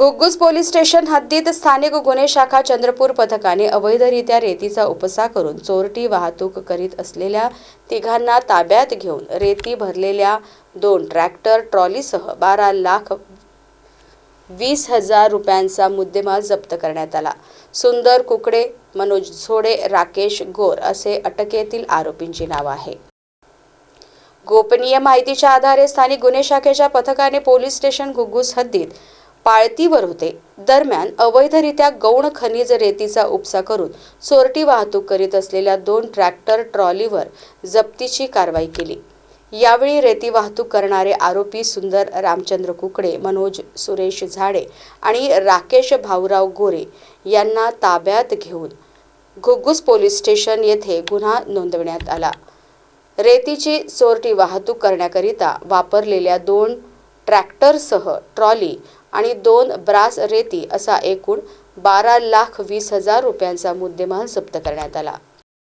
Ghugus police station हद्दीत स्थानिक गुन्हे शाखा चंद्रपूर पथकाने अवैधरित्या रेतीचा उपसा करून चोरटी वाहतूक करीत असलेल्या तिघांना ताब्यात घेऊन रेती भरलेल्या दोन ट्रॅक्टर ट्रॉलीसह बारा लाख वीस हजार रुपयांचा मुद्देमाल जप्त करण्यात आला. सुंदर कुकडे मनोज झोडे राकेश गोर असे अटकेतील आरोपींची नाव आहे. गोपनीय माहितीच्या आधारे स्थानिक गुन्हे शाखेच्या पथकाने पोलीस स्टेशन घुग्गुस हद्दीत पाळतीवर होते. दरम्यान अवैधरित्या गौण खनिज रेतीचा उपसा करून चोरटी वाहतूक करीत असलेल्या दोन ट्रॅक्टर ट्रॉलीवर जप्तीची कारवाई केली. यावेळी रेती वाहतूक करणारे आरोपी सुंदर रामचंद्र कुकडे मनोज सुरेश झाडे आणि राकेश भाऊराव गोरे यांना ताब्यात घेऊन घुग्गुस पोलीस स्टेशन येथे गुन्हा नोंदवण्यात आला. रेतीची चोरटी वाहतूक करण्याकरिता वापरलेल्या दोन ट्रॅक्टरसह ट्रॉली आणि दोन ब्रास रेती असा एकूण बारा लाख वीस हजार रुपयांचा मुद्देमाल जप्त करण्यात आला.